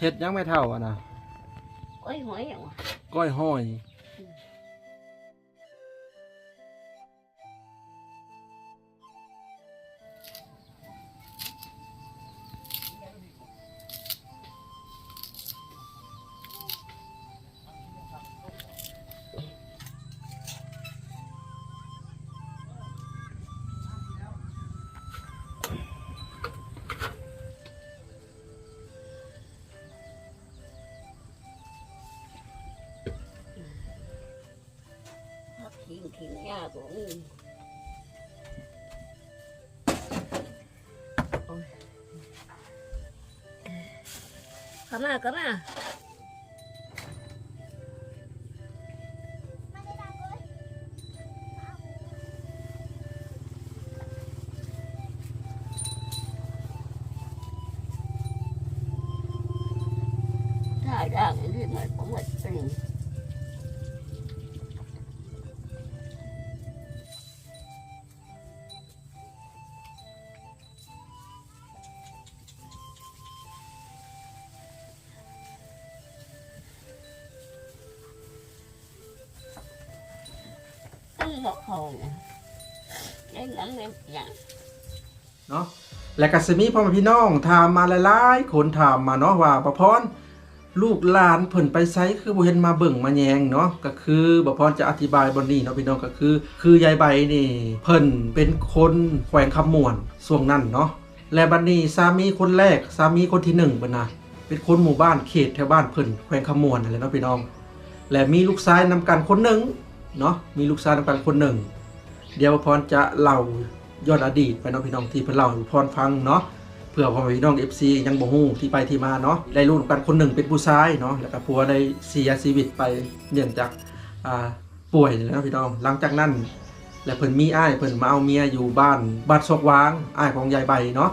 เฮ็ดยังไม่เท่าอะนะโอ้ยหอยอย่างวะก้อยห้อย พักทิ้งทิ้งยาตัวนี้โอ้ยเข้ามาเข้า มาถ้าด่างนี่มันก็หมดเป็น ăn một hồi nè để ngắm em dạ เนาะและก็สิมีพ่อแม่พี่น้องถามมาหลายๆคนถามมาเนาะว่าบ่พรลูกหลานเพิ่นไปไสคือบ่เห็นมาเบิ่งมาแยงเนาะก็คือบ่พรจะอธิบายบนนี้เนาะพี่น้องก็คือ คือยายใบนี่เพิ่นเป็นคนแขวงคำมวนช่วงนั้นเนาะและบัดนี้สามีคนแรกสามีคนที่หนึ่งเพิ่นนะเป็นคนหมู่บ้านเขตแถวบ้านเพิ่นแขวงคำมวนนั่นแหละเนาะพี่น้อง และมีลูกชายนำกันคนหนึ่ง เนาะมีลูกชายนำกันคนหนึ่ง เดี๋ยวพรจะเล่าย้อนอดีตไปเนาะพี่น้องที่เพิ่นเล่าให้พรฟังเนาะเพื่อพ่อแม่พี่น้อง FC ยังบ่ฮู้ที่ไปที่มาเนาะได้รู้กันคนหนึ่งเป็นผู้ชายเนาะแล้วก็ผัวได้เสียชีวิตไปเนื่องจากอ่าป่วยนี่และเนาะพี่น้องหลังจากนั้นและเพิ่นมีอ้ายเพิ่นมาเอาเมียอยู่บ้านบ้านซอกวางอ้ายของยายใบเนาะ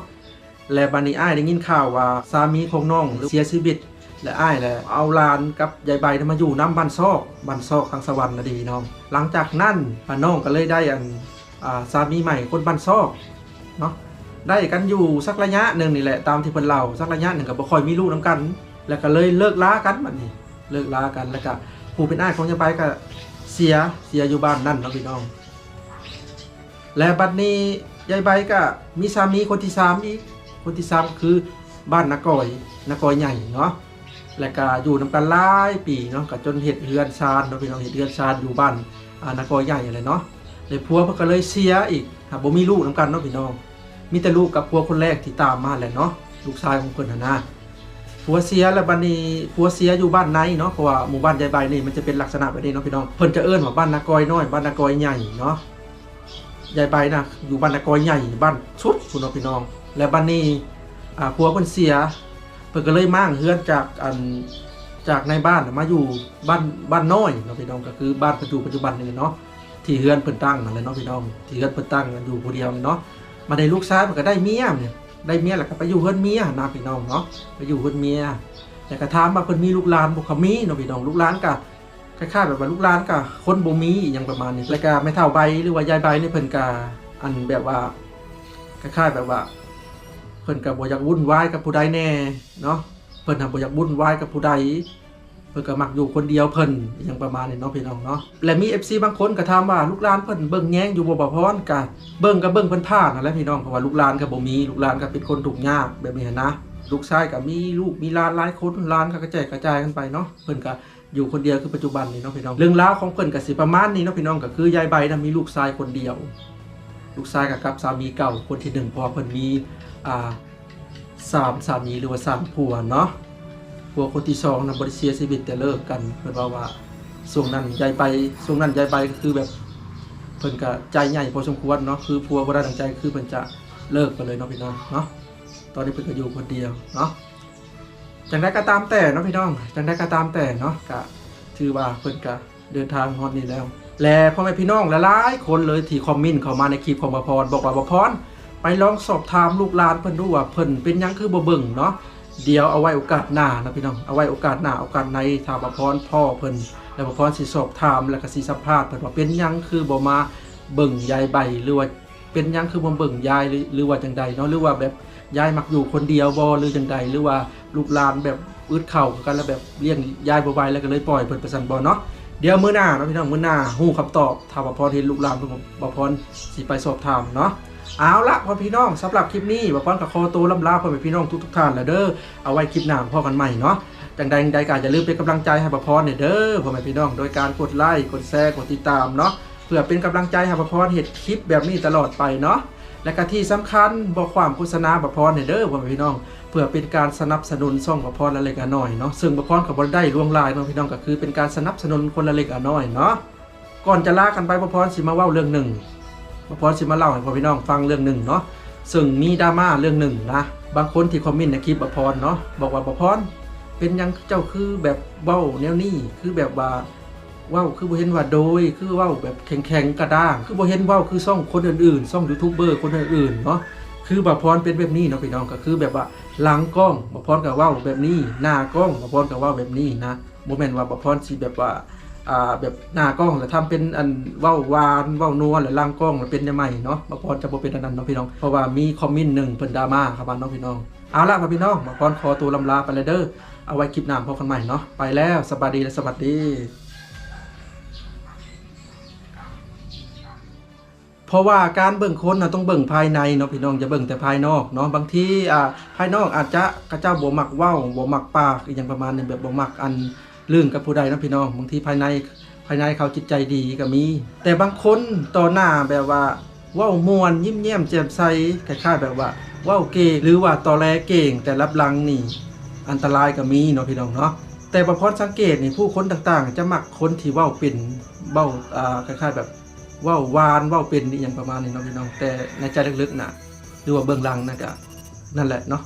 และบัดนี้อ้ายได้ยินข่าวว่าสามีของน้องเสียชีวิต และอ้ายและเอาลานกับยายใบนะมาอยู่น้ำบ้านซอกบ้านซอกทางสวรรค์นะดีน้อง หลังจากนั้นป้าน้องก็เลยได้อันสามีใหม่คนบ้านซอกเนาะได้กันอยู่สักระยะหนึ่งนี่แหละตามที่เพิ่นเล่าสักระยะหนึ่งก็บ่คอยมีลูกนํกัน แล้วก็เลยเลิกล้ากันบัดนี้เลิกล้ากันแล้วก็ผู้เป็นอ้ายของยายใบก็เสียเสียอยู่บ้านนั่นเนาะพี่น้อง และบัดนี้ยายใบก็มีสามีคนที่สามอีกคนที่สามคือบ้านนากอยนากอยใหญ่เนาะ และก็อยู่นำกันหลายปีเนาะก็จนเห็ดเฮือนชานเนาะพี่น้องเห็ดเฮือนชานอยู่บ้านอ่านากอใหญ่อะไรเนาะเลยผัวเพิ่นก็เลยเสียอีกหาบ่มีลูกนำกันเนาะพี่น้อง มีแต่ลูกกับผัวคนแรกที่ตามมาแหละเนาะลูกชายของเพิ่นหั่นนะผัวเสียแล้วบัดนี้ผัวเสียอยู่บ้านในเนาะเพราะว่าหมู่บ้านยายใบนี่มันจะเป็นลักษณะแบบนี้เนาะพี่น้องเพิ่นจะเอิ้นว่าบ้านนากอยน้อยบ้านนากอยใหญ่เนาะยายใบนะอยู่บ้านนากอยใหญ่บ้านสุดพุ่นเนาะพี่น้อง และบัดนี้อ่าผัวเพิ่นเสีย เพิ่นก็เลยมั่างเฮือนจากอันจากในบ้านมาอยู่บ้านบ้านน้อยเนาะพี่น้องก็คือบ้านปัจจุปัจจุบันนี่เนาะที่เฮือนเพิ่นตั้งนั่นแหละเนาะพี่น้องที่เฮือนเพิ่นตั้งอยู่ผู้เดียวนี่เนาะมาได้ลูกชายมันก็ได้เมียเนี่ยได้เมียแล้วก็ไปอยู่เฮือนเมียนะพี่น้องเนาะไปอยู่เฮือนเมียแต่ก็ถามว่าเพิ่นมีลูกหลานบ่เขามีเนาะพี่น้องลูกหลานก็คล้ายๆแบบว่าลูกหลานก็คนบ่มีอหยังประมาณนี้แล้วก็ไม่เท่าใบหรือว่ายายใบนี่เพิ่นก็อันแบบว่าคล้ายๆแบบว่า พิ่นก็บ่อยากวุ่นวายกับผู้ใดแน่เนาะเพิ่นทำบ่อยากวุ่นวายกับผู้ใดเพิ่นก็มักอยู่คนเดียวเพิ่นอหยังประมาณนี้เนาะพี่น้องเนาะและมี FC บางคนก็ถามว่าลูกหลานเพิ่นเบิ่งแย้งอยู่บ่บ่พรก็เบิ่งก็เบิ่งเพิ่นผ่านนั่นแหละพี่น้องเพราะว่าลูกหลานก็บ่มีลูกหลานก็เป็นคนทุกข์ยากแบบนี้นะลูกชายก็มีลูกมีลานหลายคนหลานก็กระจายกระจายกันไปเนาะเพิ่นก็อยู่คนเดียวคือปัจจุบันนี้เนาะพี่น้องเรื่องราวของเพิ่นก็สิประมาณนี้เนาะพี่น้องก็คือยายใบนะมีลูกชายคนเดียว ลูกชายกับกับสามีเก่าคนที่หนึ่งพอเพิ่นมีอ่าสามสามีหรือว่าสามผัวเนาะผัวคนที่สองนะบริเสียชีวิตแต่เลิกกันเพิ่นว่าว่าช่วงนั้นยายไปช่วงนั้นยายไปก็คือแบบเพิ่นก็ใจใหญ่พอสมควรเนาะคือผัวบ่ได้ดังใจคือเพิ่นจะเลิกไปเลยเนาะพี่น้องเนาะตอนนี้เพิ่นก็อยู่คนเดียวเนาะจังได้ก็ตามแต่เนาะพี่น้องจังได้ก็ตามแต่เนาะก็ถือว่าเพิ่นก็เดินทางฮอดนี้แล้ว และพ่อแม่พี่น้องหลายๆคนเลยที่คอมเมนต์เข้ามาในคลิปของบพรบอกว่าบพรไปลองสอบถามลูกหลานเพิ่นดูว่าเพิ่นเป็นยังคือบ่เบิ่งเนาะเดี๋ยวเอาไว้โอกาสหน้านะพี่น้องเอาไว้โอกาสหน้าโอกาสในถ้าบ่พรพ่อเพิ่นแล้วบพรสิสอบถามแล้วก็สิสัมภาษณ์เพิ่นว่าเป็นยังคือบ่มาเบิ่งยายใบหรือว่าเป็นยังคือบ่เบิ่งยายหรือหรือว่าจังใดเนาะหรือว่าแบบยายมักอยู่คนเดียวบ่หรือจังใดหรือว่าลูกหลานแบบอึดเข่ากันแล้วแบบเลี้ยงยายบ่ไหวแล้วก็เลยปล่อยเพิ่นไปสั่นบ่เนาะ เดี๋ยวมื้อหน้าเนาะพี่น้องมื้อหน้าฮู้คำตอบถ้าบพรเห็นลูกหลานเพิ่นบ่พรสิไปสอบถามเนาะเอาละพ่อพี่น้องสำหรับคลิปนี้บพรก็ขอตัวลำลาพ่อแม่พี่น้องทุกๆท่านแล้วเด้อเอาไว้คลิปหน้าพ่อกันใหม่เนาะจังใดจังใดก็อย่าลืมเป็นกำลังใจให้ประพรเนี่ยเด้อพ่อแม่พี่น้องโดยการกดไลค์กดแชร์กดติดตามเนาะเพื่อเป็นกำลังใจให้ประพรเห็ดคลิปแบบนี้ตลอดไปเนาะ และก็ที่สำคัญบอกความโฆษณาประพรเนี่ยเด้อพ่อแม่พี่น้อง เพื่อเป็นการสนับสนุนซ่องประพรละเล็กละน้อยเนาะซึ่งประพรกับบได้ล่วงลายเนาะพี่น้องก็คือเป็นการสนับสนุนคนละเล็กละน้อยเนาะก่อนจะลากันไปประพรสิมาเว้าเรื่องหนึ่งประพรสิมาเล่าให้พ่อพี่น้องฟังเรื่องหนึ่งเนาะซึ่งมีดราม่าเรื่องหนึ่งนะบางคนที่คอมเมนต์ในคลิปประพรเนาะบอกว่าประพรเป็นยังเจ้าคือแบบเว้าแนวนี้คือแบบว่า ว้าคือบ่เห็นว่าโดยคือว้าแบบแข็งๆกระด้าง คือบ่เห็นว้าคือซ่องคนอื่นๆซ่องยูทูบเบอร์คนอื่นๆเนาะคือบ่พรเป็นแบบนี้เนาะพี่น้องก็คือแบบว่าหลังกล้องบ่พรก็เว้าแบบนี้ หน้ากล้องบ่พรก็เว้าแบบนี้นะบ่แม่นว่าบ่พรสิแบบว่าอ่าแบบหน้ากล้องแล้วทำเป็นอันเว้าวานเว้านัวแล้วหลังกล้องแล้วเป็นยังไงเนาะบ่พรจะบ่เป็นอันนั้นเนาะพี่น้องเพราะว่ามีคอมเมนต์หนึ่งเพิ่นดราม่าครับว่าเนาะพี่น้องเอาละครับพี่น้องบ่พรขอตัวลำลาไปเลยเด้อเอาไว้คลิปหน้าพบกันใหม่เนาะไปแล้วสบายดีและสวัสดี เพราะว่าการเบิ่งคนนะต้องเบิ่งภายในเนาะพี่น้องอย่าเบิ่งแต่ภายนอกเนาะบางทีอ่าภายนอกอาจจะกระเจ้าบ่มักเว้าบ่มักปากอย่างประมาณนี้แบบบ่มักอันลื่นกับผู้ใดนะพี่น้องบางทีภายในภายในเขาจิตใจดีก็มี แต่บางคนต่อหน้าแบบว่าว้ามวนยิ้มแย้มแจ่มใสคล้ายๆแบบว่าว้าวเก่งหรือว่าตอแลเก่งแต่รับลังนี่ อันตรายก็มีเนาะพี่น้องเนาะแต่ประพรสังเกตนี่ผู้คนต่างๆ จะมักคนที่ว้าเป็นเว้าอ่าคล้ายๆแบบ ว่าวานว่าเป็นนี่อย่างประมาณนี้เนาะพี่น้องแต่ในใจลึกๆน่ะหรือว่าเบื้องหลังน่ะก็นั่นแหละเนาะ